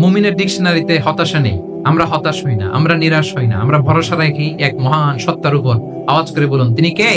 মুমিনের ডিকশনারিতে হতাশা নেই। আমরা হতাশ হই না, আমরা নিরাশ হই না, আমরা ভরসা রাখি এক মহান সত্তার উপর। আওয়াজ করে বলুন, তিনি কে?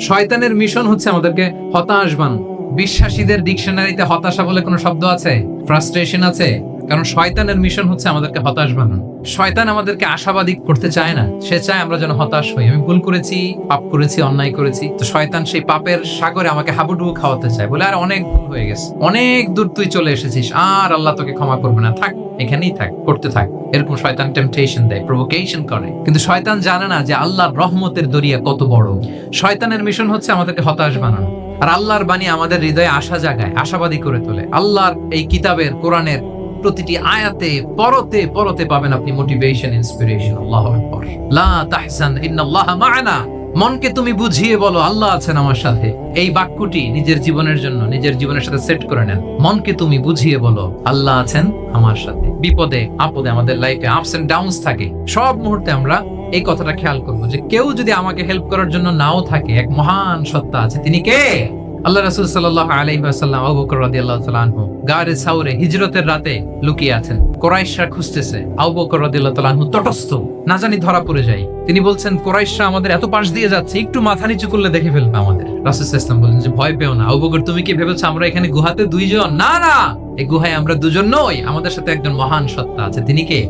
শয়তানের মিশন হচ্ছে আমাদেরকে হতাশ বান বিশ্বাসীদের ডিকশনারিতে হতাশা বলে কোনো শব্দ আছে? ফ্রাস্ট্রেশন আছে? কারণ শয়তানের মিশন হচ্ছে আমাদেরকে হতাশ বানানো। শয়তান আমাদেরকে আশাবাদী করতে চায় না। সে চায় আমরা যেন হতাশ হই। আমি ভুল করেছি, পাপ করেছি, অন্যায় করেছি। তো শয়তান সেই পাপের সাগরে আমাকে হাবুডুবু খাওয়াতে চায় বলে আর অনেক ভুল হয়ে গেছে। অনেক দূর তুই চলে এসেছিস। আর আল্লাহ তোকে ক্ষমা করবে না। থাক, এখানেই থাক, করতে থাক। এরকম শয়তান টেম্পটেশন দেয় প্রভোকেশন করে। কিন্তু শয়তান জানে না যে আল্লাহর রহমতের দরিয়া কত বড়। শয়তানের মিশন হচ্ছে আমাদেরকে হতাশ বানানো। আর আল্লাহর বাণী আমাদের হৃদয়ে আশা জাগায়, আশাবাদী করে তোলে। আল্লাহর এই কিতাবের, কোরআনের প্রতিটি আয়াতে পরতে পরতে পাবেন আপনি মোটিভেশন ইন্সপিরেশন আল্লাহ আকবার। লা তাহসান, ইন্নাল্লাহ মা'ানা। মনকে তুমি বুঝিয়ে বলো, আল্লাহ আছেন আমার সাথে। এই বাক্যটি নিজের জীবনের জন্য, নিজের জীবনের সাথে সেট করে নেন। মনকে তুমি বুঝিয়ে বলো, আল্লাহ আছেন আমার সাথে। বিপদে, আপদে আমাদের লাইফে আপস এন্ড ডাউনস থাকে। সব মুহূর্তে আমরা এই কথাটা খেয়াল করব যে কেউ যদি আমাকে হেল্প করার জন্য নাও থাকে, এক মহান সত্তা আছে, তিনি কে? আল্লাহ রাসূল সাল্লাল্লাহু আলাইহি ওয়াসাল্লাম আবু বকর রাদিয়াল্লাহু তাআলা আনহু গারে সাউরে হিজরতের রাতে লুকিয়ে আছেন। কোরাইশরা খুঁজতেছে। আবু বকর রাদিয়াল্লাহু তাআলা আনহু তটস্থ। না জানি ধরা পড়ে যায়। তিনি বলছেন, কোরাইশরা আমাদের এত পাশ দিয়ে যাচ্ছে, একটু মাথা নিচু করলে দেখে ফেলবে আমাদের। রাসূল আলাইহি বলেন যে, ভয় পেও না। আবুবকর তুমি কি ভেবেছো আমরা এখানে গুহাতে দুইজন? না না! এই গুহায় আমরা দুজন নই, আমাদের সাথে একজন মহান সত্তা আছে। তিনি কে?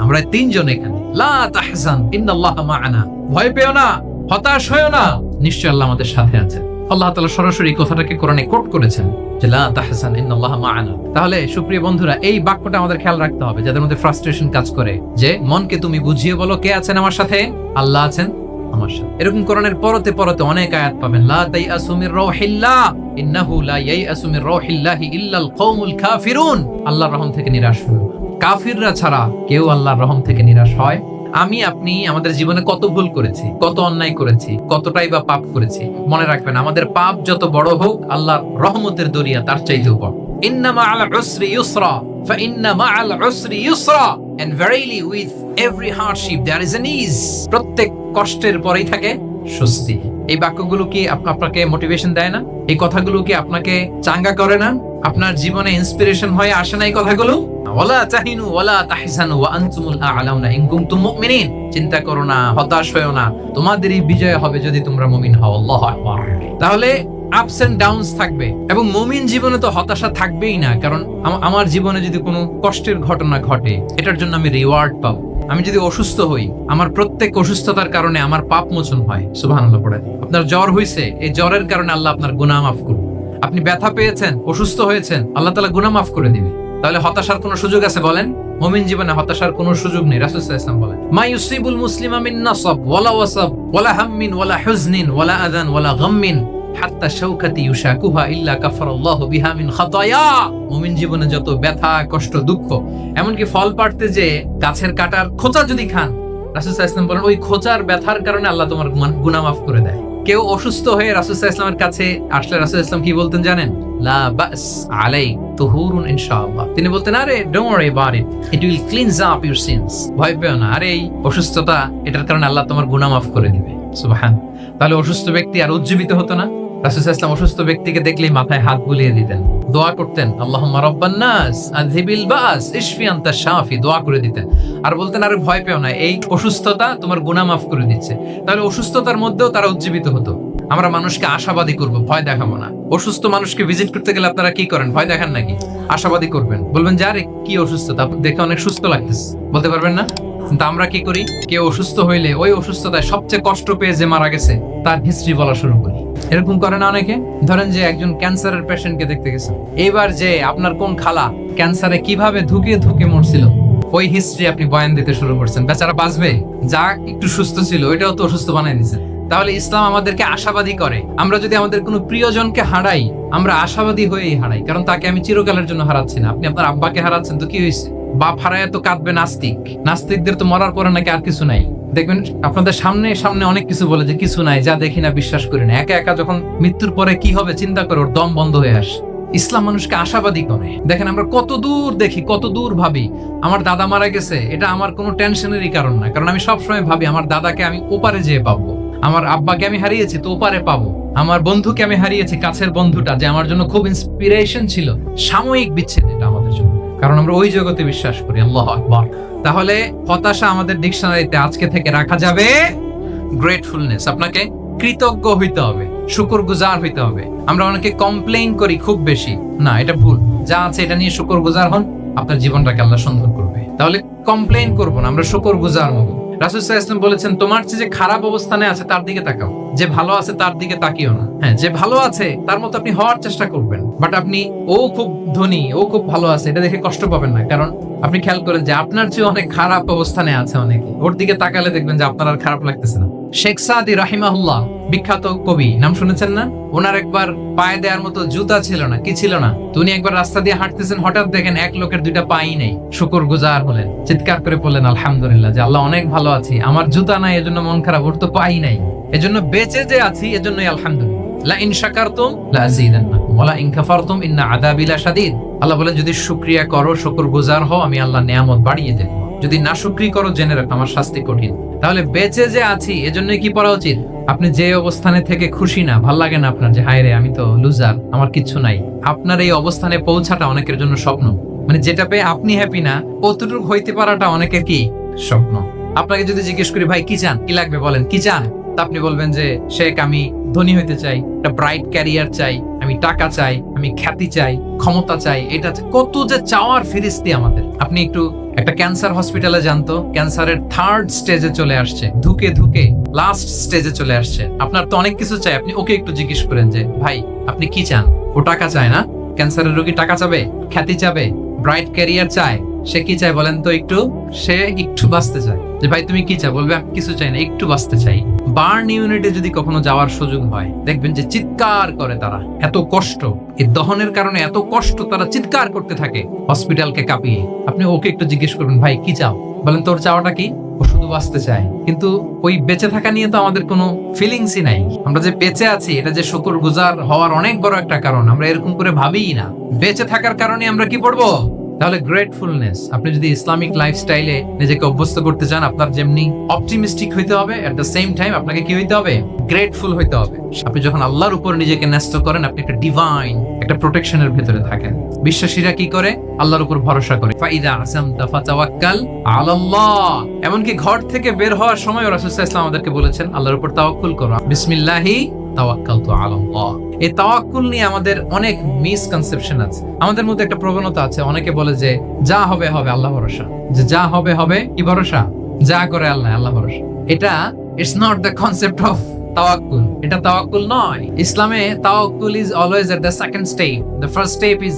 আমরা তিনজন এখানে। লা তাহজান, ইন্নাল্লাহ মা'ানা। ভয় পেও না, হতাশ হয়েও না। নিশ্চয় আল্লাহ আমাদের সাথে আছে আল্লাহ তাআলা সরাসরি কথাটাকে কোরআনে কোট করেছেন যে ইন্নাল্লাহ তাহলে, সুপ্রিয় বন্ধুরা, এই বাক্যটা আমাদের খেয়াল রাখতে হবে, যাদের মধ্যে ফ্রাস্ট্রেশন কাজ করে, যে, মনকে তুমি বুঝিয়ে বলো কে আছেন আমার সাথে? আল্লাহ আছেন এরকম কোরআনের পরতে পরতে অনেক আয়াত পাবেন, লা তাইয়াসু মির রাউহিল্লাহ ইন্নাহু লা ইয়াইয়াসু মির রাউহিল্লাহি ইল্লাল কওমুল কাফিরুন। আল্লাহর রহম থেকে নিরাশ কাফিররা ছাড়া কেউ আল্লাহর রহম থেকে নিরাশ হয়? আমি, আপনি আমাদের জীবনে কত ভুল করেছি, কত অন্যায় করেছি, কতটাই বা পাপ করেছি, মনে রাখবেন, আমাদের পাপ যত বড় হোক, আল্লাহর রহমতের দরিয়া তার চাইতেও বড়। প্রত্যেক কষ্টের পরেই থাকে স্বস্তি। এই বাক্যগুলো কি আপনাকে মোটিভেশন দেয় না? এই কথাগুলো কি আপনাকে চাঙ্গা করে না? আপনার জীবনে ইন্সপিরেশন হয়ে, আসে না এই কথাগুলো? ওয়ালা তাহিনু ওয়ালা তাহজানু ওয়া আনতুমুল আ'লাউনা ইন কুনতুম মুমিনিন। চিন্তা করো না, হতাশ হয়ো না। তোমাদেরই বিজয় হবে যদি তোমরা মুমিন হও, আল্লাহু আকবার। তাহলে আপস এন্ড ডাউনস থাকবে। এবং মুমিন জীবনে তো হতাশা থাকবেই না, কারণ আমার জীবনে যদি কোনো কষ্টের ঘটনা ঘটে, এটার জন্য আমি রিওয়ার্ড পাবো। আমি যদি অসুস্থ হই, আমার প্রত্যেক অসুস্থতার কারণে আমার পাপ মোচন হয়। সুবহানাল্লাহ, পড়ে। আপনার জ্বর হয়েছে এই জ্বরের কারণে আল্লাহ আপনার গুনাহ মাফ করবে আপনি ব্যথা পেয়েছেন, অসুস্থ হয়েছেন, আল্লাহ তাআলা গুনাহ মাফ করে দিবে। তাহলে হতাশার কোনো সুযোগ আছে বলেন? মুমিন জীবনে হতাশার কোনো সুযোগ নেই, রাসূল বলেন, মা ইউসিবুল ওয়ালা ওয়ালা হাম্মিন, ওয়ালা হুজনিন, ওয়ালা ওয়ালা গাম্মিন, হাত্তা ইউশাকুহা ইল্লা কাফারাল্লাহু বিহা মিন খাতায়া। মুমিন জীবনে যত ব্যথা, কষ্ট, দুঃখ, এমনকি ফল পাড়তে যে গাছের কাটার খোঁচা যদি খান, রাসূল সাল্লাল্লাহু বলেন, ওই খোঁচার ব্যথার কারণে আল্লাহ তোমার গুনাহ মাফ করে দেয়। কেউ অসুস্থ হয়ে রাসুলসাহ ইসলামের কাছে আসলে রাসুল ইসলাম কি বলতেন জানেন? লা বাস আলাই তুহুরুন ইনশাআল্লাহ। তিনি বলতেন, আরে don't worry about it it will cleanse up your sins ভয় পেও না। আরে, এই অসুস্থতা, এটার কারণে আল্লাহ তোমার গুনাহ মাফ করে দিবে। সুবহান। তাহলে অসুস্থ ব্যক্তি আর উজ্জীবিত হতো না? রাসূল ওয়াসাল্লাম অসুস্থ ব্যক্তিকে দেখলেই মাথায় হাত বুলিয়ে দিতেন। দোয়া করতেন নাস আযহিবিল বাস, ইশফি আনতা শাফি, দোয়া করে দিতেন। আর বলতেন, আরে ভয় পেও না, এই অসুস্থতা তোমার গুনাহ মাফ করে দিচ্ছে। তাহলে অসুস্থতার মধ্যেও তারা উজ্জীবিত হতো। আমরা মানুষকে আশাবাদী করব, ভয় দেখাবো না। অসুস্থ মানুষকে ভিজিট করতে গেলে আপনারা কি করেন, ভয় দেখান নাকি? আশাবাদী করবেন। বলবেন যে, আরে কি অসুস্থতা দেখে অনেক সুস্থ লাগতেছে। বলতে পারবেন না? কিন্তু আমরা কি করি? কেউ অসুস্থ হইলে ওই অসুস্থতায় সবচেয়ে কষ্ট পেয়ে যে মারা গেছে, তার হিস্ট্রি বলা শুরু করি। এরকম করে না অনেকে? ধরেন যে একজন ক্যান্সারের পেশেন্টকে দেখতে গেছেন এবার যে আপনার কোন খালা ক্যান্সারে কীভাবে ধুকে ধুকে মরছিল, ওই হিস্ট্রি আপনি বয়ান দিতে শুরু করছেন। বেচারা বাঁচবে? যা একটু সুস্থ ছিল, ওইটাও তো অসুস্থ বানাই দিয়েছেন তাহলে ইসলাম আমাদেরকে আশাবাদী করে। আমরা যদি আমাদের কোনো প্রিয়জনকে হারাই, আমরা আশাবাদী হয়েই হারাই। কারণ তাকে আমি চিরকালের জন্য হারাচ্ছি না। আপনি আপনার আব্বাকে হারাচ্ছেন, তো কি হয়েছে? বাপ হারায় তো কাঁদবে নাস্তিক। নাস্তিকদের তো মরার পরে নাকি আর কিছু নাই। দেখবেন আপনাদের সামনে সামনে অনেক কিছু বলে যে কিছু নাই, যা দেখি না বিশ্বাস করি না। একা একা যখন মৃত্যুর পরে কি হবে চিন্তা করে ওর দম বন্ধ হয়ে আসে। ইসলাম মানুষকে আশাবাদী করে। দেখেন আমরা কত দূর দেখি, কত দূর ভাবি, আমার দাদা মারা গেছে, এটা আমার কোনো টেনশনেরই কারণ না। কারণ আমি সবসময় ভাবি, আমার দাদাকে আমি ওপারে যেয়ে পাবো, আমার আব্বাকে আমি হারিয়েছি তো ওপারে পাবো, আমার বন্ধুকে আমি হারিয়েছি কাছের বন্ধুটা যে আমার জন্য খুব ইন্সপিরেশন ছিল, সাময়িক বিচ্ছেদ এটা আমাদের জন্য। কারণ আমরা ওই জগতে বিশ্বাস করি, আল্লাহ আকবার। তাহলে হতাশা আমাদের ডিকশনারিতে আজকে থেকে রাখা যাবে গ্রেটফুলনেস আপনাকে কৃতজ্ঞ হইতে হবে শুকর গুজার হইতে হবে। আমরা অনেকে কমপ্লেইন করি খুব বেশি। না, এটা ভুল। যা আছে এটা নিয়ে শুকর গুজার হন, আপনার জীবনটাকে আল্লাহ সুন্দর করবে। তাহলে কমপ্লেইন করব না, আমরা শুকর গুজার হব। ইসলাম বলেছেন, তোমার যে খারাপ অবস্থানে আছে, তার দিকে তাকাও। যে ভালো আছে, তার দিকে তাকিও না। হ্যাঁ যে ভালো আছে, তার মতো আপনি হওয়ার চেষ্টা করবেন। বাট আপনি, ও খুব ধনী, ও খুব ভালো আছে, এটা দেখে কষ্ট পাবেন না। কারণ আপনি খেয়াল করেন যে আপনার চেয়ে অনেক খারাপ অবস্থানে আছে অনেকে। ওর দিকে তাকালে দেখবেন যে আপনার আর খারাপ লাগতেছে না। শেখ সাদি রাহিমাহুল্লাহ বিখ্যাত কবি, নাম শুনেছেন না? ওনার একবার পায়ে দেওয়ার মতো জুতা ছিল না, কি ছিল না? তো উনি একবার রাস্তা দিয়ে হাঁটতেছেন, হঠাৎ দেখেন এক লোকের দুইটা পাই নেই। শুকর গুজার হলেন, চিৎকার করে বললেন, আলহামদুলিল্লাহ, যে আল্লাহ অনেক ভালো আছি, আমার জুতা নাই, এজন্য মন খারাপ, ওর তো পাই নাই। এজন্য বেঁচে যে আছি, এজন্যই আলহামদুলিল্লাহ। আমার শাস্তি কঠিন। তাহলে বেঁচে যে আছি, এজন্যই কি করা উচিত? আপনি যে অবস্থানে থেকে খুশি না, ভালো লাগে না আপনার যে, হায় রে, আমি তো লুজার আমার কিচ্ছু নাই। আপনার এই অবস্থানে পৌঁছাটা অনেকের জন্য স্বপ্ন। মানে যেটা পেয়ে আপনি হ্যাপি না কতটুকু হইতে পারাটা অনেকের কি? স্বপ্ন। আপনাকে যদি জিজ্ঞেস করি, ভাই, কি চান? কি লাগবে বলেন? কি চান? তা আপনি বলবেন যে, শেখ, আমি ধনী হইতে চাই, একটা ব্রাইট ক্যারিয়ার চাই, আমি টাকা চাই, আমি খ্যাতি চাই, ক্ষমতা চাই, এটা কত যে চাওয়ার ফিরিস্তি আমাদের। আপনি একটু একটা ক্যান্সার হসপিটালে জানতো ক্যান্সারের থার্ড স্টেজে চলে আসছে, ধুকে ধুকে লাস্ট স্টেজে চলে আসছে। আপনার তো অনেক কিছু চাই, আপনি ওকে একটু জিজ্ঞেস করেন যে, ভাই, আপনি কি চান? ও টাকা চায় না। ক্যান্সারের রোগী টাকা চাবে, খ্যাতি চাবে ব্রাইট ক্যারিয়ার চায়, সে কি চায় বলেন তো একটু? সে একটু বাঁচতে চায়। যে, ভাই, তুমি কি চাও? বলবে, আমি কিছু চাই না, একটু বাঁচতে চাই। বার্ন ইউনিটে যদি কখনো যাওয়ার সুযোগ হয়, দেখবেন যে চিৎকার করে তারা। এত কষ্ট এই দহনের কারণে এত কষ্ট তারা চিৎকার করতে থাকে হসপিটালকে কাঁপিয়ে। আপনি ওকে একটু জিজ্ঞেস করবেন, ভাই, কি চাও? বলেন, তোর চাওয়াটা কি? ও শুধু বাঁচতে চায়। কিন্তু ওই বেঁচে থাকা নিয়ে তো আমাদের কোনো ফিলিংসই নাই। আমরা যে বেঁচে আছি, এটা যে শুকুর গুজার হওয়ার অনেক বড় একটা কারণ, আমরা এরকম করে ভাবিই না। বেঁচে থাকার কারণে আমরা কি পড়ব? তাহলে গ্রেটফুলনেস আপনি যদি ইসলামিক লাইফস্টাইলে নিজেকে অভ্যস্ত করতে চান, আপনার যেমনি অপটিমিস্টিক হইতে হবে এট দ্য সেম টাইম আপনাকে কি হইতে হবে? গ্রেটফুল হইতে হবে। আপনি যখন আল্লাহর উপর নিজেকে ন্যস্ত করেন, আপনি একটা ডিভাইন একটা প্রোটেকশনের ভেতরে থাকেন। বিশ্বাসীরা কি করে? আল্লাহর উপর ভরসা করে। ফাইদা আসাম আসামতা ফাতাওয়াক্কাল আলাল্লাহ। এমনকি ঘর থেকে বের হওয়ার সময় রাসূলুল্লাহ ইসলাম আমাদেরকে বলেছেন, আল্লাহর উপর তাওয়াক্কুল করো। বিসমিল্লাহি এই তাওয়াক্কুল নিয়ে আমাদের অনেক মিসকনসেপশন আছে। আমাদের মধ্যে একটা প্রবণতা আছে, অনেকে বলে যে, যা হবে হবে, আল্লাহ ভরসা। যে, যা হবে হবে, কি ভরসা? যা করে, আল্লাহ আল্লাহ ভরসা। এটা it's not the concept of তাওয়াক্কুল। এটা তাওয়াক্কুল নয়। ইসলামে তাওয়াক্কুল is always at the second step the first step is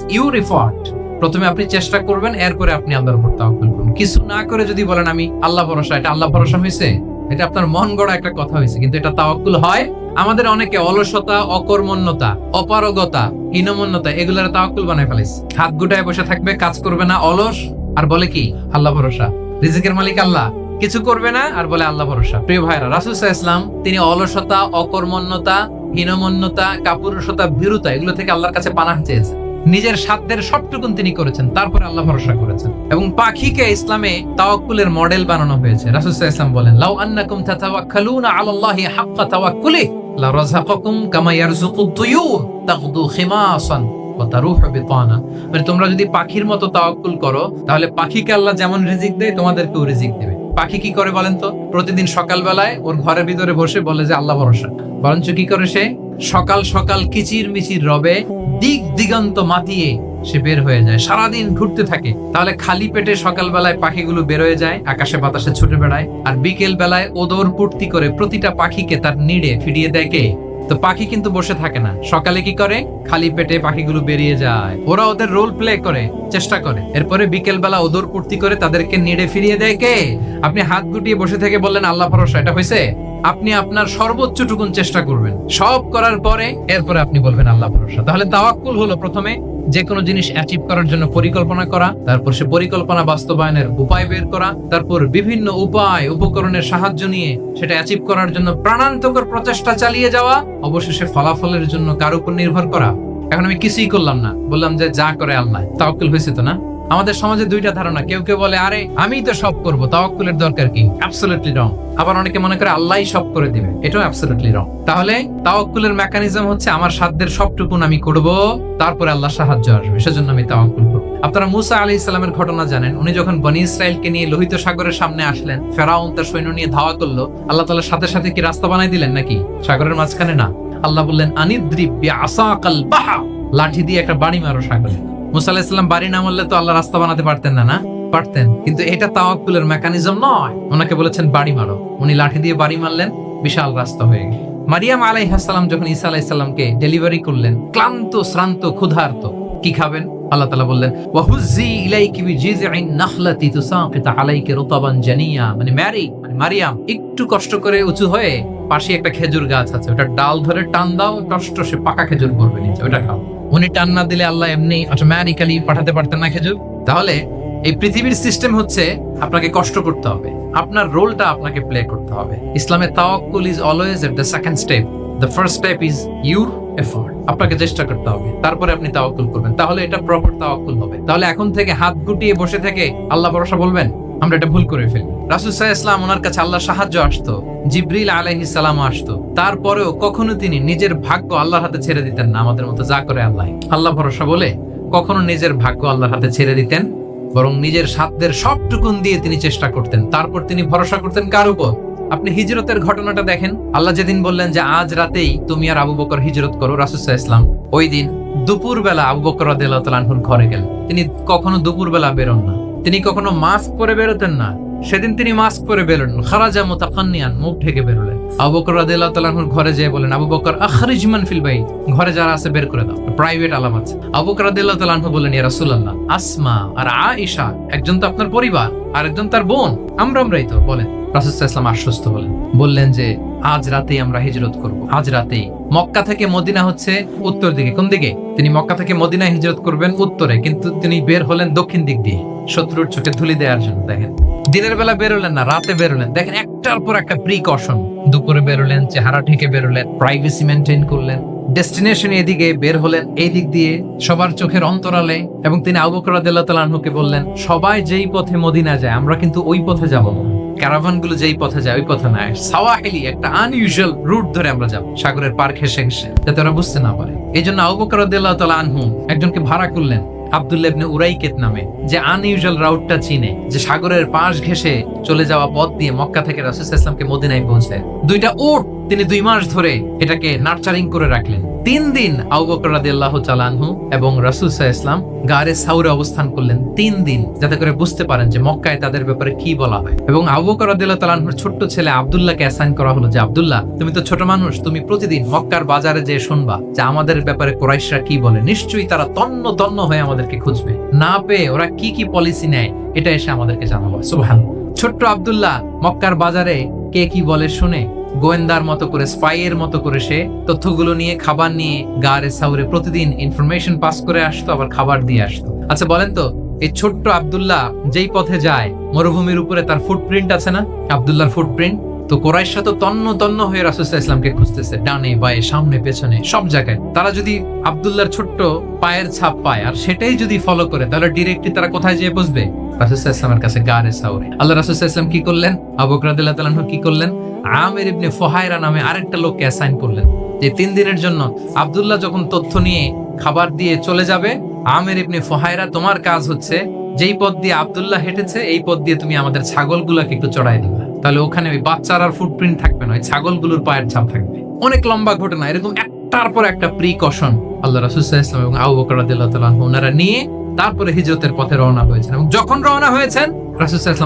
প্রথমে আপনি চেষ্টা করবেন, এরপরে আপনি আল্লাহর উপর তাওয়াক্কুল করুন কিছু না করে যদি বলেন আমি, আল্লাহ ভরসা। এটা আল্লাহ ভরসা হয়েছে এটা আপনার মন গড়া একটা কথা হয়েছে কিন্তু এটা তাওয়াক্কুল হয় আমাদের অনেকে অলসতা, অকর্মণ্যতা, অপারগতা, হীনমন্যতা, এগুলোর তাওয়াক্কুল বানায় ফেলিস হাত গুটায় বসে থাকবে, কাজ করবে না, অলস। আর বলে কি? আল্লাহ ভরসা। রিজিকের মালিক আল্লাহ। কিছু করবে না, আর বলে আল্লাহ ভরসা। প্রিয় ভাইরা রাসুল ইসলাম তিনি অলসতা, অকর্মণ্যতা, হীনমন্যতা, কাপুরুষতা, ভীরুতা, এগুলো থেকে আল্লাহর কাছে পানাহ চেয়েছেন। নিজের সাধ্যের সবটুকুন তিনি করেছেন, তারপরে আল্লাহ ভরসা করেছেন। এবং পাখিকে ইসলামে তাওয়াক্কুলের মডেল বানানো হয়েছে। আলাইহি ওয়াসাল্লাম বলেন, লাউ আন্নাকুম তাতাওয়াক্কালুনা আলাল্লাহি হাক্কা তাওয়াক্কুলি, লা কামা ইয়ারযুকুত তুয়ুর তাগদু খিমাসান মানে তোমরা যদি পাখির মতো তাওয়াক্কুল করো, তাহলে পাখিকে আল্লাহ যেমন রিজিক দেয়, তোমাদেরকেও রিজিক দেবে। পাখি কি করে বলেন তো? প্রতিদিন সকালবেলায় ওর ঘরের ভিতরে বসে বলে যে, আল্লাহ ভরসা। বরঞ্চ কি করে সে? সকাল সকাল কিচির মিচির রবে দিক দিগন্ত মাতিয়ে সে বের হয়ে যায়। সারাদিন ঘুরতে থাকে। তাহলে খালি পেটে সকালবেলায় পাখিগুলো বের হয়ে যায়, আকাশে বাতাসে ছুটে বেড়ায়, আর বিকেল বেলায় ওদর পূর্তি করে প্রতিটা পাখিকে তার নিড়ে ফিরিয়ে কে? তো পাখি কিন্তু বসে থাকে না। সকালে কি করে? খালি পেটে পাখিগুলো বেরিয়ে যায়। ওরা ওদের রোল প্লে করে, চেষ্টা করে। এরপরে বিকেল বেলা ওদর পূর্তি করে তাদেরকে নিড়ে ফিরিয়ে দেয় কে? আপনি হাত গুটিয়ে বসে থেকে বললেন, আল্লাহ ভরসা, এটা হয়েছে আপনি আপনার সর্বোচ্চটুকুন চেষ্টা করবেন। সব করার পরে এরপরে আপনি বলবেন আল্লাহ ভরসা। তাহলে তাওয়াক্কুল হলো প্রথমে যে কোনো জিনিস অ্যাচিভ করার জন্য পরিকল্পনা করা, তারপর সে পরিকল্পনা বাস্তবায়নের উপায় বের করা, তারপর বিভিন্ন উপায়, উপকরণের সাহায্য নিয়ে সেটা অ্যাচিভ করার জন্য প্রাণান্তকর প্রচেষ্টা চালিয়ে যাওয়া, অবশেষে ফলাফলের জন্য কার উপর নির্ভর করা। এখন আমি কিছুই করলাম না। বললাম যে যা করে আল্লাহ। তাওয়াক্কুল হয়েছে তো না? আমাদের সমাজে দুইটা ধারণা। কেউ কেউ বলে, আরে আমি তো সব করব, তাওয়াক্কুলের দরকার কি? অ্যাবসলিউটলি রং আবার অনেকে মনে করে, আল্লাহই সব করে দিবে। এটাও অ্যাবসলিউটলি রং তাহলে তাওয়াক্কুলের মেকানিজম হচ্ছে, আমার সাধ্যের সবটুকুন আমি করব, তারপরে আল্লাহ সাহায্য আসবে। সেজন্য আমি তাওয়াক্কুল করব। আপনারা মুসা আলী ইসলামের ঘটনা জানেন। উনি যখন বনি ইসরায়েলকে নিয়ে লোহিত সাগরের সামনে আসলেন, ফেরাউন তার সৈন্য নিয়ে ধাওয়া করল। আল্লাহ তাআলা সাথে সাথে কি রাস্তা বানাই দিলেন নাকি? সাগরের মাঝখানে না। আল্লাহ বললেন, আনিদ্রিব বিআসাকাল বাহা। লাঠি দিয়ে একটা বাড়ি মারো সাগরে। মুসা আলাইহিস সালাম বাড়ি না মারলে তো আল্লাহ রাস্তা বানাতে পারতেন না না? পারতেন। কিন্তু এটা তাওয়াক্কুলের মেকানিজম নয়। ওনাকে বলেছেন, বাড়ি মারো। উনি লাঠি দিয়ে বাড়ি মারলেন, বিশাল রাস্তা হয়ে গেল। মারিয়াম আলাইহাসালাম যখন ঈসা আলাইসাল্লামকে ডেলিভারি করলেন, ক্লান্ত, শ্রান্ত, ক্ষুধার্ত, কি খাবেন? আল্লাহ তাআলা বললেন ওয়াহুজি ইলাইকি বিজিযিন নাখলাতি তুসাকিত আলাইকি রুতাবান জানিয়া। মানে ম্যারি মানে মারিয়াম, একটু কষ্ট করে উঁচু হয়ে পাশে একটা খেজুর গাছ আছে। ওটা ডাল ধরে টান দাও টষ্ট সে পাকা খেজুর পড়বে নিচে, ওটা খাও। উনি টান না দিলে আল্লাহ এমনি অটোমেটিক্যালি পাঠাতে পারতেন না খেজুর। তাহলে এই পৃথিবীর সিস্টেম হচ্ছে আপনাকে কষ্ট করতে হবে। আপনার রোলটা আপনাকে প্লে করতে হবে। ইসলামে তাওয়াক্কুল is always at the second step the first step is your effort আপনাকে চেষ্টা করতে হবে। তারপরে আপনি তাওয়াক্কুল করবেন। তাহলে এটা প্রপার তাওয়াক্কুল হবে। তাহলে এখন থেকে হাত গুটিয়ে বসে থেকে আল্লাহ ভরসা বলবেন, আমরা এটা ভুল করে ফেলি। ইসলাম ওনার কাছে আল্লাহ সাহায্য জিব্রিল তারপরেও কখনো তিনি নিজের ভাগ্য আল্লাহর হাতে ছেড়ে দিতেন না। আমাদের মতো যা করে আল্লাহ। আল্লাহ ভরসা বলে কখনো নিজের ভাগ্য আল্লাহর হাতে ছেড়ে দিতেন, বরং নিজের সাধ্যের সবটুকুন দিয়ে তিনি চেষ্টা করতেন। তারপর তিনি ভরসা করতেন কার উপর? আপনি হিজরতের ঘটনাটা দেখেন। আল্লাহ যেদিন বললেন যে, আজ রাতেই তুমি আর আবু বকর হিজরত করো রাসুসাহ ইসলাম ওই দিন দুপুর বেলা আবু বকর রাদিয়াল্লাহু ঘরে গেলেন। তিনি কখনো দুপুর বেলা বেরোন না। তিনি কখনো মাস্ক পরে বেরোতেন না। সেদিন তিনি মাস্ক পরে বেরোলেন। খারাজা মুতাকান্নিয়ান মুখ ঢেকে বেরোলেন। আবু বকর রাদিয়াল্লাহু তাআলার ঘরে যেয়ে বলেন আবু বকর, আখরিজ ফিল ঘরে যারা আছে বের করে দাও। প্রাইভেট আলাম আছে। আবু বকর রাদিয়াল্লাহু বললেন, ইয়া আসমা আর আয়েশা, একজন তো আপনার পরিবার, আর একজন তার বোন। আমরা, আমরাই তো। বলেন। আশ্বস্ত বললেন যে, আজ রাতেই আমরা হিজরত করব। আজ রাতেই। মক্কা থেকে মদিনা হচ্ছে উত্তর দিকে। কোন দিকে? তিনি মক্কা থেকে মদিনা হিজরত করবেন উত্তরে, কিন্তু তিনি বের হলেন দক্ষিণ দিক দিয়ে, শত্রুর চোখে ধুলি দেওয়ার জন্য। দেখেন। দিনের বেলা বেরোলেন না, রাতে বেরোলেন। দেখেন একটার পর একটা প্রিকশন দুপুরে বেরোলেন, চেহারা ঠেকে বেরোলেন প্রাইভেসি মেনটেন করলেন ডেস্টিনেশন এদিকে বের হলেন এই দিক দিয়ে সবার চোখের অন্তরালে এবং তিনি আবুকর আনহুকে বললেন, সবাই যেই পথে মদিনা যায়, আমরা কিন্তু ওই পথে যাব না। ক্যারাভানগুলো যেই পথে যায়, ওই পথে নয় সাওয়াহিলি, একটা আনইউজুয়াল রুট ধরে আমরা যাব, সাগরের পার ঘেসে ঘেসে যাতে ওরা বুঝতে না পারে। এই জন্য আবুবকর আনহু একজনকে ভাড়া করলেন আব্দুল্লাহ ইবনে উরাইকেত নামে, যে আনইউজুয়াল রাউটটা চিনে, যে সাগরের পাশ ঘেসে চলে যাওয়া পথ দিয়ে মক্কা থেকে রাসুল ইসলামকে মদিনায় পৌঁছে দুইটা উট তিনি দুই মাস ধরে এটাকে নার্চারিং করে রাখলেন। তিন দিন আবু বকর রাদিয়াল্লাহু তাআলা আনহু এবং রাসূল ইসলাম গারে সাউরে অবস্থান করলেন তিন দিন, যাতে করে বুঝতে পারেন যে মক্কায় তাদের ব্যাপারে কি বলা হয়। এবং আবু বকর রাদিয়াল্লাহু তাআলা আনহুর ছোট্ট ছেলে আব্দুল্লাহকে অ্যাসাইন করা হলো যে, আব্দুল্লাহ, তুমি তো ছোট মানুষ, তুমি প্রতিদিন মক্কার বাজারে যে শুনবা যে আমাদের ব্যাপারে কোরাইশরা কি বলে। নিশ্চয়ই তারা তন্ন তন্ন হয়ে আমাদেরকে খুঁজবে। না পেয়ে ওরা কি কি পলিসি নেয়, এটা এসে আমাদেরকে জানাব। সুবহান ছোট্ট আব্দুল্লাহ, মক্কার বাজারে কে কি বলে শুনে গোয়েন্দার মতো করে, স্পাইয়ের মতো করে সে তথ্যগুলো নিয়ে, খাবার নিয়ে গারে সাউরে প্রতিদিন ইনফরমেশন পাস করে আসতো, আবার খাবার দিয়ে আসতো। আচ্ছা বলেন তো, এই ছোট্ট আব্দুল্লাহ যেই পথে যায়, মরুভূমির উপরে তার ফুটপ্রিন্ট আছে না? আব্দুল্লাহর ফুটপ্রিন্ট তো কোরাইশা তো তন্ন তন্ন হয়ে রাসুসাহ ইসলামকে খুঁজতেছে, ডানে, বায়ে, সামনে, পেছনে, সব জায়গায়। তারা যদি আব্দুল্লাহর ছোট্ট পায়ের ছাপ পায়, আর সেটাই যদি ফলো করে, তাহলে ডিরেক্টলি তারা কোথায় যেয়ে বসবে? রাসুসাহ ইসলামের কাছে গারে সাউরে। আল্লাহ রাসুসাহ ইসলাম কি করলেন? তালাহ কি করলেন? আমের ইবনে ফহায়রা নামে আরেকটা লোককে অ্যাসাইন করলেন। যে তিন দিনের জন্য আব্দুল্লাহ যখন তথ্য নিয়ে খাবার দিয়ে চলে যাবে, আমের ইবনে ফহায়রা তোমার কাজ হচ্ছে যেই পথ দিয়ে আব্দুল্লাহ হেঁটেছে, এই পথ দিয়ে তুমি আমাদের ছাগলগুলোকে একটু চড়াই দিবে। তাহলে ওখানে ওই বাচ্চার আর ফুটপ্রিন্ট থাকবে না, ওই ছাগলগুলোর পায়ের ছাপ থাকবে। অনেক লম্বা ঘটনা, এরকম একটার পর একটা প্রিকশন আল্লাহ রাসুসাহ ইসলাম এবং আবু বকর রাদিয়াল্লাহু তাআলা ওনারা নিয়ে তারপরে হিজরতের পথে রওনা হয়েছেন এবং যখন রওনা হয়েছেন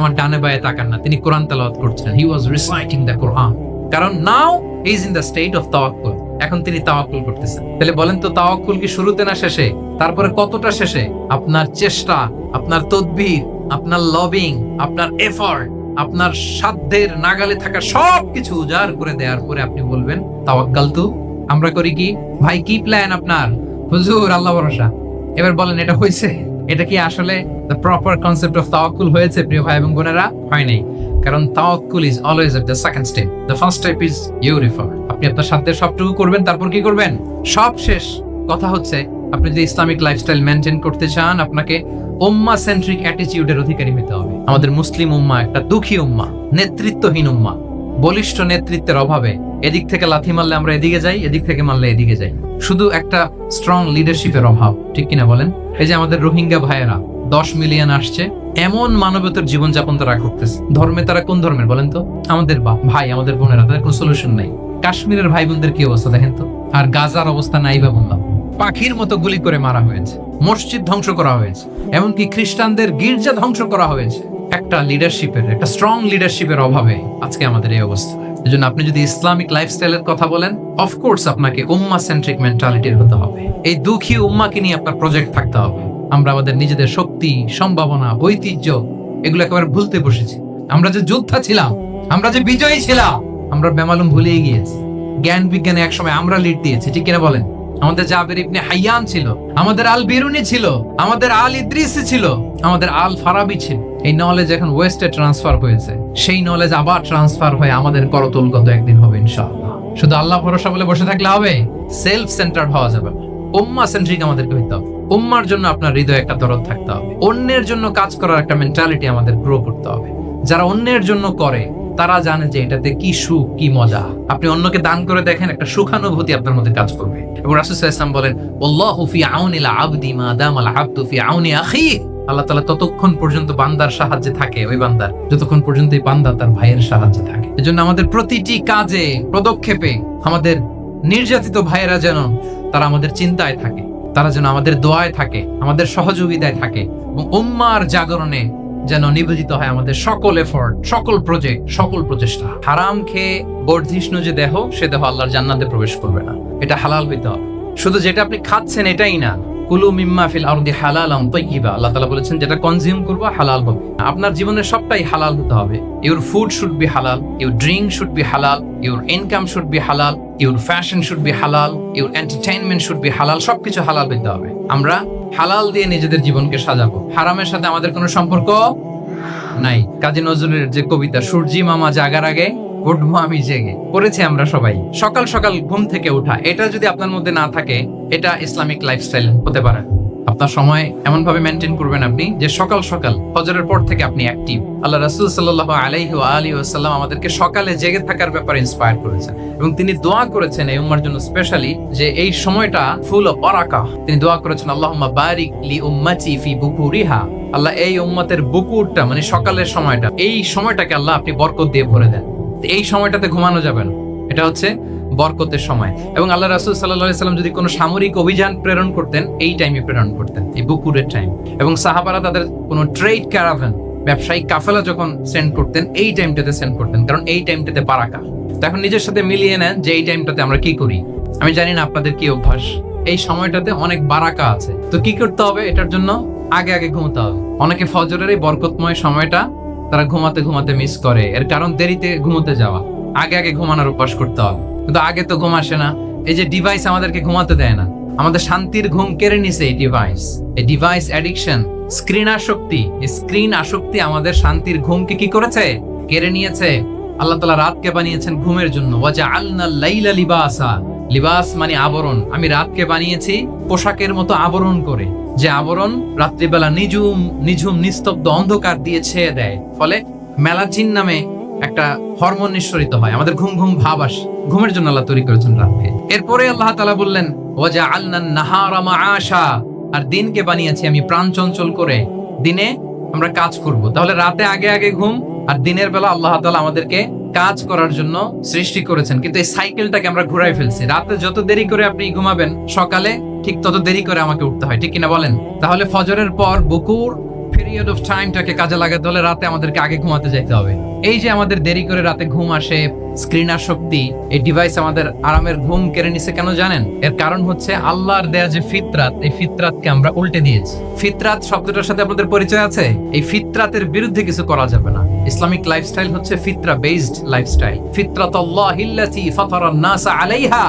আর ডানে বায়ে তাকান না। তিনি কোরআন তেলাওয়াত করছিলেন। হি ওয়াজ রিসাইটিং দ্য কোরআন কারণ now is in the state of তাওয়াক্কুল এখন তিনি তাওয়াক্কুল করতেছেন। তাহলে বলেন তো, তাওয়াক্কুল কি শুরুতে না শেষে? তারপরে কতটা শেষে? আপনার চেষ্টা, আপনার তদবির, আপনার লবিং আপনার এফর্ট আপনার সাধ্যের নাগালে থাকা সবকিছু উজাড় করে দেওয়ার পরে আপনি বলবেন তাওয়াক্কাল তু আমরা করি কি? ভাই, কি প্ল্যান আপনার? হুজুর, আল্লাহ ভরসা। এবার বলেন, এটা হয়েছে? এটা কি আসলে দ্য প্রপার কনসেপ্ট অফ তাওয়াক্কুল হয়েছে, প্রিয় ভাই এবং বোনেরা? হয় নাই কারণ তাওয়াক্কুল is always at the second step the first step is you refer আপনি আপনার সাধ্যের সবটুকু করবেন, তারপর কি করবেন? সব শেষ। কথা হচ্ছে, আপনি যদি ইসলামিক লাইফস্টাইল মেনটেন করতে চান, আপনাকে উম্মা সেন্ট্রিক অ্যাটিটিউডের অধিকারী হতে হবে। আমাদের মুসলিম উম্মা একটা দুঃখী উম্মা, নেতৃত্বহীন উম্মা। বলিষ্ঠ নেতৃত্বের অভাবে এদিক থেকে লাথি মারলে আমরা এদিকে যাই, এদিক থেকে মারলে এদিকে যাই। শুধু একটা স্ট্রং লিডারশিপের অভাব, ঠিক কিনা বলেন? এই যে আমাদের রোহিঙ্গা ভাইয়েরা, দশ মিলিয়ন আসছে, এমন মানবতার জীবনযাপন তারা করতেছে। ধর্মে তারা কোন ধর্মের বলেন তো? আমাদের ভাই, আমাদের বোনেরা, তাদের কোনো সলিউশন নাই। কাশ্মীরের ভাই বোনদের কি অবস্থা দেখেন তো? আর গাজার অবস্থা নাই বা বললাম। পাখির মতো গুলি করে মারা হয়েছে, মসজিদ ধ্বংস করা হয়েছে, এমনকি খ্রিস্টানদের গির্জা ধ্বংস করা হয়েছে। একটা লিডারশিপের একটা স্ট্রং লিডারশিপের অভাবে আজকে আমাদের এই অবস্থা। এজন্য আপনি যদি ইসলামিক লাইফস্টাইলের কথা বলেন অফকোর্স আপনাকে উম্মা সেন্ট্রিক মেন্টালিটির হতে হবে। এই দুঃখী উম্মাকে নিয়ে আপনার প্রজেক্ট থাকতে হবে। আমরা আমাদের নিজেদের শক্তি, সম্ভাবনা, ঐতিহ্য, এগুলো একেবারে ভুলতে বসেছি। আমরা যে যোদ্ধা ছিলাম, আমরা যে বিজয়ী ছিলাম, আমরা বেমালুম ভুলিয়ে গিয়েছি। জ্ঞান বিজ্ঞানে একসময় আমরা লিড দিয়েছি, ঠিক কিনা বলেন? আমাদের জাবের ইবনে হাইয়ান ছিল, আমাদের আল বিরুনি ছিল, আমাদের আল ইদ্রিসি ছিল, আমাদের আল ফারাবি ছিল। এই নলেজ এখন ওয়েস্টে ট্রান্সফার হয়েছে। সেই নলেজ আবার ট্রান্সফার হয়ে আমাদের করতলগত একদিন হবে ইনশাআল্লাহ। শুধু আল্লাহ ভরসা বলে বসে থাকলে হবে? সেলফ সেন্টার্ড হওয়া যাবে উম্মা সেন্ট্রিক আমাদেরকে হইতে হবে। উম্মার জন্য আপনার হৃদয়ে একটা দরদ থাকতে হবে। অন্যের জন্য কাজ করার একটা মেন্টালিটি আমাদের গ্রো করতে হবে। যারা অন্যের জন্য করে তারা জানে যে এটাতে কি সুখ, কি মজা। আপনি অন্যকে দান করে দেখেন, একটা সুখানুভূতি আপনার মধ্যে কাজ করবে। এবং রাসূল ওয়াসাল্লাম বলেন আল্লাহু ফি আউনিল আবদি মা দামাল আবদু ফি আউনি আখি। আল্লাহ তাআলা ততক্ষণ পর্যন্ত বান্দার সাহায্যে থাকে, ওই বান্দার। যতক্ষণ পর্যন্ত এই বান্দা তার ভাইয়ের সাহায্যে থাকে। এজন্য আমাদের প্রতিটি কাজে, পদক্ষেপে আমাদের নির্যাতিত ভাইয়েরা যেন তারা আমাদের চিন্তায় থাকে, তারা যেন আমাদের দোয়ায় থাকে, আমাদের সহযোগিতায় থাকে এবং উম্মার জাগরণে যেন নিবেদিত হয় আমাদের সকল এফোর্ট সকল প্রজেক্ট সকল প্রচেষ্টা। হারাম খেয়ে বর্ধিষ্ণু যে দেহ, সে দেহ আল্লাহর জান্নাতে প্রবেশ করবে না। এটা হালাল হইতে হবে। শুধু যেটা আপনি খাচ্ছেন এটাই না। কুলু মিম্মা ফিল আরদি তাইয়িবা। আল্লাহ বলেছেন, যেটা কনজিউম করব হালাল হবে। আপনার জীবনের সবটাই হালাল হতে হবে। Your food should be halal your drink should be halal your income should be halal your fashion should be halal your entertainment should be halal সবকিছু হালাল হইতে হবে। আমরা হালাল দিয়ে নিজেদের জীবনকে সাজাবো। হারামের সাথে আমাদের কোনো সম্পর্ক নাই। কাজী নজরুলের যে কবিতা, সূর্যি মামা জাগার আগে, উঠবো আমি জেগে। পড়েছি আমরা সবাই। সকাল সকাল ঘুম থেকে ওঠা এটা যদি আপনার মধ্যে না থাকে, এটা ইসলামিক লাইফস্টাইল হতে পারে। আপনার সময় এমন ভাবে মেনটেন করবেন আপনি যে সকাল সকাল ফজরের পর থেকে আপনি অ্যাক্টিভ আল্লাহ রাসূল সাল্লাল্লাহু আলাইহি ওয়া আলিহি আমাদেরকে সকালে জেগে থাকার ব্যাপারে ইন্সপায়ার করেছেন এবং তিনি দোয়া করেছেন এই উম্মার জন্য স্পেশালি যে এই সময়টা ফুল অফ বারাকা তিনি দোয়া করেছেন, আল্লাহুম্মা বারিক লি উম্মাতি ফি বুকুরিহা। আল্লাহ এই উম্মতের বুকুরটা মানে সকালের সময়টা, এই সময়টাকে আল্লাহ আপনি বরকত দিয়ে ভরে দেন। এই সময়টাতে ঘুমানো যাবে না। এটা হচ্ছে বরকতের সময়। এবং আল্লাহ রাসুল সাল্লাহ সাল্লাম যদি কোনো সামরিক অভিযান প্রেরণ করতেন, এই টাইমে প্রেরণ করতেন, এই বুকুরের টাইম এবং সাহাবারা তাদের কোনো ট্রেড ক্যারাভেন ব্যবসায়িক কাফেলা যখন সেন্ড করতেন, এই টাইমটাতে সেন্ড করতেন। কারণ এই টাইমটাতে বারাকা। এখন নিজের সাথে মিলিয়ে নেন যে এই টাইমটাতে আমরা কি করি। আমি জানি না আপনাদের কি অভ্যাস। এই সময়টাতে অনেক বারাকা আছে। তো কি করতে হবে? এটার জন্য আগে আগে ঘুমোতে হবে। অনেকে ফজরের এই বরকতময় সময়টা তারা ঘুমাতে ঘুমাতে মিস করে। এর কারণ দেরিতে ঘুমোতে যাওয়া। আগে আগে ঘুমানোর অভ্যাস করতে হবে। কিন্তু আগে তো ঘুম আসে না। এই যে ডিভাইস আমাদেরকে ঘুমাতে দেয় না, আমাদের শান্তির ঘুম কেড়ে নিছে এই ডিভাইস এই ডিভাইস অ্যাডিকশন স্ক্রিন আসক্তি, এই স্ক্রিন আসক্তি আমাদের শান্তির ঘুমকে কি করেছে? কেড়ে নিয়েছে। আল্লাহ তালা রাতকে বানিয়েছেন ঘুমের জন্য। ওয়াজা আল্লাহ লাইলা লিবাসা। লিবাস মানে আবরণ। আমি রাতকে বানিয়েছি পোশাকের মতো আবরণ করে। যে আবরণ রাত্রিবেলা নিঝুম নিঝুম, নিস্তব্ধ অন্ধকার দিয়ে ছেয়ে দেয়। ফলে মেলাজিন নামে একটা হরমোন নিঃসরিত হয়। আমাদের ঘুম ঘুম ভাব আসে। ঘুমের জন্য আল্লাহ তৈরি করেছেন রাতকে। এরপরে আল্লাহ তালা বললেন ওয়াজা আল্লাহ নাহারা আশা আর দিনকে বানিয়েছি আমি প্রাণ চঞ্চল করে। দিনে আমরা কাজ করব। তাহলে রাতে আগে আগে ঘুম আর দিনের বেলা আল্লাহ তালা আমাদেরকে কাজ করার জন্য সৃষ্টি করেছেন। কিন্তু এই সাইকেলটাকে আমরা ঘুরাই ফেলছি। রাতে যত দেরি করে আপনি ঘুমাবেন, সকালে ঠিক তত দেরি করে আমাকে উঠতে হয়। ঠিক কিনা বলেন? তাহলে ফজরের পর বকুর পিরিয়ড অফ টাইমটাকে কাজে লাগাতে হলে রাতে আমাদেরকে আগে ঘুমাতে যাইতে হবে। এই যে আমাদের দেরি করে রাতে ঘুম আসে স্ক্রিন শক্তি, এই ডিভাইস আমাদের আরামের ঘুম কেড়ে নিছে কেন জানেন? এর কারণ হচ্ছে আল্লাহর দেয়া যে ফিতরাত, এই ফিতরাতকে আমরা উল্টে দিয়েছি। ফিতরাত শব্দটার সাথে আপনাদের পরিচয় আছে? এই ফিতরাতের বিরুদ্ধে কিছু করা যাবে না। ইসলামিক লাইফস্টাইল হচ্ছে ফিতরা বেসড লাইফস্টাইল ফিতরাত আল্লাহিল্লাতি ফাতারান নাস আলাইহা।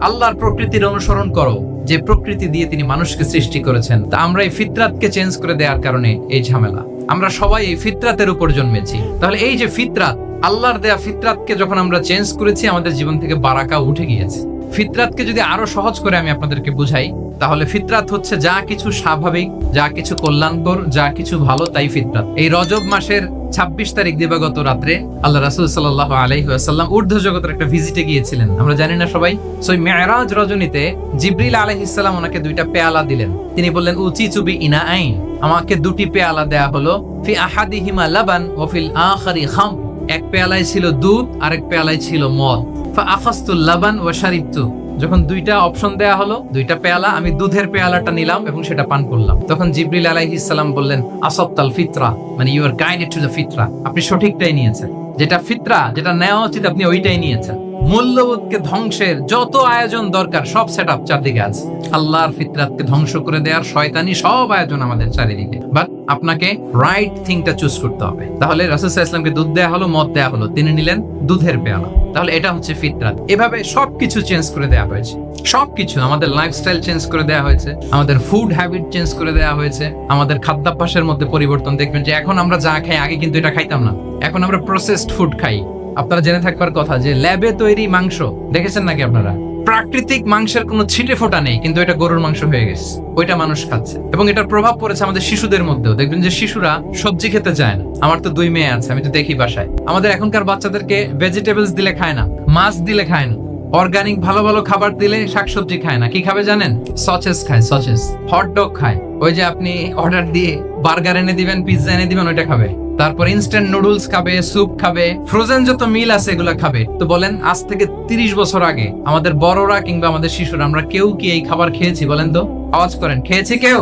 আল্লাহর প্রকৃতির অনুসরণ করো। যে প্রকৃতি দিয়ে তিনি মানুষকে সৃষ্টি করেছেন, তা আমরা এই ফিতরাতকে চেঞ্জ করে দেওয়ার কারণে এই ঝামেলা। আমরা সবাই এই ফিতরাতের উপর জন্মেছি। তাহলে এই যে ফিতরাত, আল্লাহর দেয়া ফিতরাতকে যখন আমরা চেঞ্জ করেছি, আমাদের জীবন থেকে বারাকা উঠে গিয়েছে। ফিতরাতকে যদি আরও সহজ করে আমি আপনাদেরকে বুঝাই তাহলে ফিতরাত হচ্ছে যা কিছু স্বাভাবিক, যা কিছু কল্যাণকর, যা কিছু ভালো, তাই ফিতরাত। এই রজব মাসের ছাব্বিশ তারিখ দিবাগত রাত্রে আল্লাহ রাসুল সাল্লাহ আলহিহাসাল্লাম ঊর্ধ্ব জগতের একটা ভিজিটে গিয়েছিলেন। আমরা জানি না সবাই সই মেয়ারাজ রজনীতে জিব্রিল আলহিসাল্লাম ওনাকে দুইটা পেয়ালা দিলেন। তিনি বললেন, উচি চুবি ইনা আইন। আমাকে দুটি পেয়ালা দেয়া হলো, ফি আহাদিহিমা লাবান ও ফিল আখারি খাম। এক পেয়ালায় ছিল দুধ, আরেক পেয়ালায় ছিল মদ। ফা আখাস্তুল লাবান ও শারিবতু। যখন দুইটা অপশন দেয়া হলো, দুইটা পেয়ালা, আমি দুধের পেয়ালাটা নিলাম এবং সেটা পান করলাম। তখন জিব্রিল আলাইহিস সালাম বললেন আসবতাল ফিতরা মানে you are guided to the ফিতরা আপনি সঠিকটাই নিয়েছেন। যেটা ফিতরা, যেটা নেওয়া উচিত, আপনি ওইটাই নিয়েছেন। মূল্যবোধকে ধ্বংসের যত আয়োজন দরকার, সব সেট আপ চারদিকে আছে। আল্লাহর ফিতরাতকে ধ্বংস করে দেওয়ার শয়তানি সব আয়োজন আমাদের চারিদিকে। বাট আপনাকে রাইট থিংটা চুজ করতে হবে। তাহলে রাসুল ইসলামকে দুধ দেয়া হলো, মদ দেয়া হলো। তিনি নিলেন দুধের পেয়ালা। তাহলে এটা হচ্ছে ফিতরাত এভাবে সবকিছু চেঞ্জ করে দেওয়া হয়েছে। সবকিছু, আমাদের লাইফস্টাইল চেঞ্জ করে দেওয়া হয়েছে, আমাদের ফুড হ্যাবিট চেঞ্জ করে দেওয়া হয়েছে, আমাদের খাদ্যাভ্যাসের মধ্যে পরিবর্তন দেখবেন যে এখন আমরা যা খাই, আগে কিন্তু এটা খাইতাম না। এখন আমরা প্রসেসড ফুড খাই। আপনারা জেনে থাকবার কথা যে ল্যাবে তৈরি মাংস, দেখেছেন নাকি আপনারা? প্রাকৃতিক মাংসের কোনো ছিটে ফোটা নেই, কিন্তু এটা গরুর মাংস হয়ে গেছে। ওইটা মানুষ খাচ্ছে। এবং এটার প্রভাব পড়েছে আমাদের শিশুদের মধ্যেও। দেখবেন যে শিশুরা সবজি খেতে চায় না। আমার তো দুই মেয়ে আছে, আমি তো দেখি বাসায়। আমাদের এখনকার বাচ্চাদেরকে ভেজিটেবলস দিলে খায় না, মাছ দিলে খায় না। অর্গানিক ভালো ভালো খাবার দিলে শাকসবজি খায় না। কি খাবে জানেন? সচেস খায় সচেস হট ডগ খায়। ওই যে আপনি অর্ডার দিয়ে বার্গার এনে দিবেন পিৎজা এনে দিবেন, ওইটা খাবে। তারপর ইনস্ট্যান্ট নুডলস খাবে স্যুপ খাবে ফ্রোজেন যত মিল আছে এগুলো খাবে। তো বলেন, আজ থেকে তিরিশ বছর আগে আমাদের বড়রা কিংবা আমাদের শিশুরা, আমরা কেউ কি এই খাবার খেয়েছি বলেন তো? আওয়াজ করেন, খেয়েছি কেউ?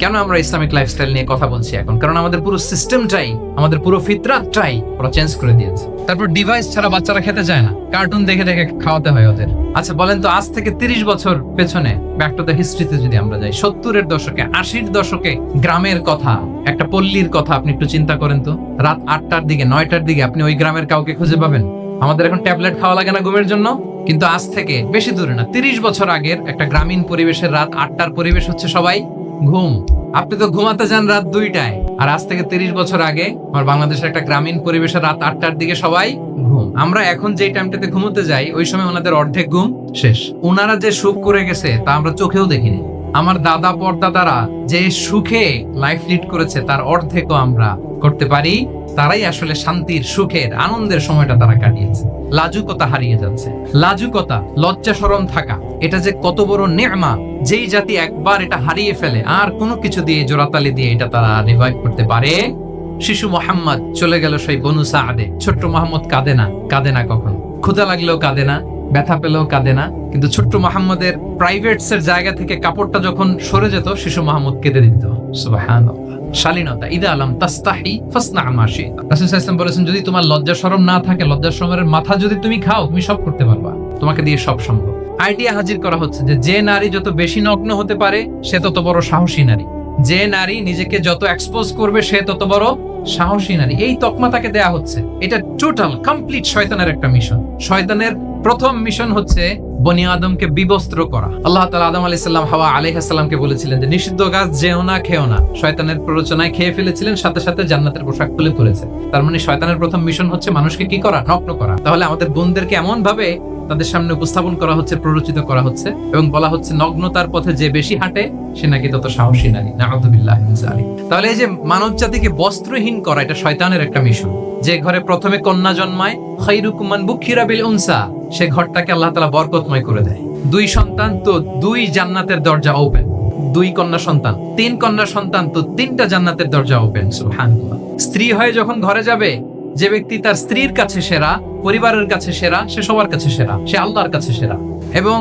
কেন আমরা ইসলামিক লাইফস্টাইল নিয়ে কথা বলছি এখন? কারণ আমাদের পুরো সিস্টেমটাই আমাদের পুরো ফিতরাতটাই ওরা চেঞ্জ করে দিয়েছে। তারপর ডিভাইস ছাড়া বাচ্চারা খেতে চায় না। কার্টুন দেখে দেখে খাওয়াতে হয় ওদের। আচ্ছা বলেন তো আজ থেকে তিরিশ বছর পেছনে ব্যাক টু দ্য হিস্ট্রিতে যদি আমরা যাই সত্তরের দশকে আশির দশকে গ্রামের কথা একটা পল্লীর কথা আপনি একটু চিন্তা করেন তো। রাত আটটার দিকে নয়টার দিকে আপনি ওই গ্রামের কাউকে খুঁজে পাবেন। আমাদের এখন ট্যাবলেট খাওয়া লাগে না ঘুমের জন্য কিন্তু আজ থেকে বেশি দূরে না তিরিশ বছর আগের একটা গ্রামীণ পরিবেশের রাত আটটার পরিবেশ হচ্ছে সবাই ঘুম। আপনি তো ঘুমাতে যান রাত দুইটায়। আর আজ থেকে তিরিশ বছর আগে আমার বাংলাদেশের একটা গ্রামীণ পরিবেশে রাত আটটার দিকে সবাই ঘুম। আমরা এখন যে টাইমটাতে ঘুমোতে যাই, ওই সময় ওনাদের অর্ধেক ঘুম শেষ। ওনারা যে সুখ করে গেছে, তা আমরা চোখেও দেখিনি। আমার দাদা পরদাদারা যে সুখে লাইফ লিড করেছে, তার অর্ধেকও আমরা করতে পারি। তারাই আসলে শান্তির, সুখের, আনন্দের সময়টা তারা কাটিয়েছে। লাজুকতা হারিয়ে যাচ্ছে। লাজুকতা, লজ্জা সরম থাকা, এটা যে কত বড় নেমা যেই জাতি একবার এটা হারিয়ে ফেলে, আর কোনো কিছু দিয়ে জোড়াতালি দিয়ে এটা তারা রিভাইভ করতে পারে। শিশু মোহাম্মদ চলে গেল সেই বনু সাদে ছোট্ট মোহাম্মদ কাঁদে না কাঁদে না কখন। ক্ষুধা লাগলেও কাঁদে না। ব্যথা পেলেও কাঁদে না, কিন্তু ছোট্ট মোহাম্মদের প্রাইভেটস এর জায়গা থেকে কাপড়টা যখন সরে যেত, শিশু মোহাম্মদ কেঁদে দিত। শালীনতা। আলম তাস্তাহি ফাসনা আমাশি রাসূল বলেছেন, যদি তোমার লজ্জা শরম না থাকে, লজ্জা মাথা যদি তুমি খাও, তুমি সব করতে পারবা। তোমাকে দিয়ে সব সম্ভব। আইডিয়া হাজির করা হচ্ছে যে যে নারী যত বেশি নগ্ন হতে পারে, সে তত বড় সাহসী নারী। যে নারী নিজেকে যত এক্সপোজ করবে, সে তত বড় সাহসী নারী। এই তকমা তাকে দেয়া হচ্ছে। এটা টোটাল কমপ্লিট শয়তানের একটা মিশন শয়তানের প্রথম মিশন হচ্ছে বনি আদমকে বিবস্ত্র করা। আল্লাহ তালা আদম আলি সাল্লাম হাওয়া আলাইহাসাল্লামকে বলেছিলেন যে, নিষিদ্ধ গাছ যেও না, খেও না। শয়তানের প্ররোচনায় খেয়ে ফেলেছিলেন, সাথে সাথে জান্নাতের পোশাক খুলে তুলেছে তার মানে শয়তানের প্রথম মিশন হচ্ছে মানুষকে কি করা? নগ্ন করা। তাহলে আমাদের বোনদেরকে এমন ভাবে তাদের সামনে উপস্থাপন করা হচ্ছে, প্ররোচিত করা হচ্ছে এবং বলা হচ্ছে নগ্নতার পথে যে বেশি হাঁটে, সে নাকি তত সাহসী নারী। নাউদুবিল্লাহ তাহলে এই যে মানব জাতিকে বস্ত্রহীন করা, এটা শয়তানের একটা মিশন। যে ঘরে প্রথমে কন্যা জন্মায় খৈরুকুমান বুখিরা বিল উনসা, সে ঘরটাকে আল্লাহ তালা বরকতময় করে দেয়। দুই সন্তান, তো দুই জান্নাতের দরজা ওপেন দুই কন্যা সন্তান, তিন কন্যা সন্তান, তো তিনটা জান্নাতের দরজা ওপেন সুবহানাল্লাহ। স্ত্রী হয়ে যখন ঘরে যাবে, যে ব্যক্তি তার স্ত্রীর কাছে সেরা পরিবারের কাছে সেরা, সে সবার কাছে সেরা, সে আল্লাহর কাছে সেরা। এবং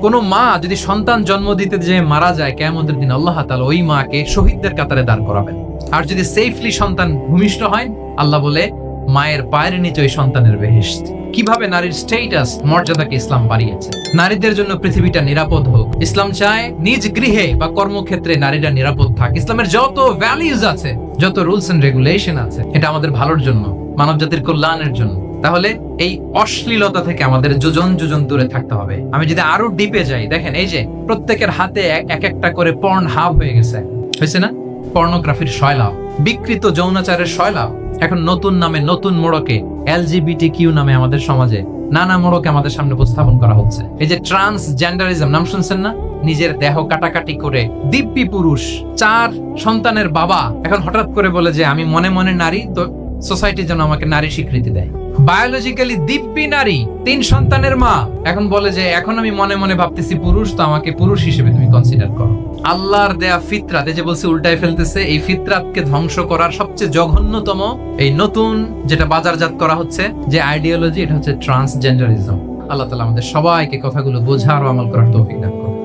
কোনো মা যদি সন্তান জন্ম দিতে যে মারা যায় কেমন দিন, আল্লাহ তাআলা ওই মাকে শহীদদের কাতারে দান করাবেন। আর যদি সেফলি সন্তান ভূমিষ্ঠ হয়, আল্লাহ বলে, মায়ের পায়ের নিচে ওই সন্তানের বেহেশত। কীভাবে নারীর স্টেটাস মর্যাদাকে ইসলাম বাড়িয়েছে? নারীদের জন্য পৃথিবীটা নিরাপদ হোক। ইসলাম চায় নিজ গৃহে বা কর্মক্ষেত্রে নারীরা নিরাপদ থাক। ইসলামের যত ভ্যালিউজ আছে, যত রুলস এন্ড রেগুলেশন আছে, এটা আমাদের ভালোর জন্য মানব জাতির কল্যাণের জন্য। তাহলে এই অশ্লীলতা থেকে আমাদের যোজন যোজন দূরে থাকতে হবে। আমি যদি আরও ডিপে যাই, দেখেন এই যে প্রত্যেকের হাতে এক এক একটা করে পর্ন হাব হয়ে গেছে। হয়েছে না? পর্নোগ্রাফির শয়লাভ বিকৃত যৌনাচারের শয়লাভ এখন নতুন নামে নতুন মোড়কে এলজিবিটি কিউ নামে আমাদের সমাজে নানা মোড়কে আমাদের সামনে উপস্থাপন করা হচ্ছে। এই যে ট্রান্স জেন্ডারিজম নাম শুনছেন না? নিজের দেহ কাটাকাটি করে দিব্যি পুরুষ, চার সন্তানের বাবা। এখন হঠাৎ করে বলে যে, আমি মনে মনে নারী, তো সোসাইটি যেন আমাকে নারী স্বীকৃতি দেয়। বায়োলজিক্যালি দিব্যি নারী, তিন সন্তানের মা। এখন বলে যে, এখন আমি মনে মনে ভাবতেছি পুরুষ, তো আমাকে পুরুষ হিসেবে তুমি কনসিডার করো। আল্লাহর দেয়া ফিতরাত, এই যে বলছে, উল্টায় ফেলতেছে, এই ফিতরাতকে ধ্বংস করার সবচেয়ে জঘন্যতম এই নতুন যেটা বাজারজাত করা হচ্ছে, যে আইডিওলজি এটা হচ্ছে ট্রান্সজেন্ডারিজম আল্লাহ তালা আমাদের সবাইকে কথাগুলো বোঝার ও আমল করার তৌফিক দান করুন।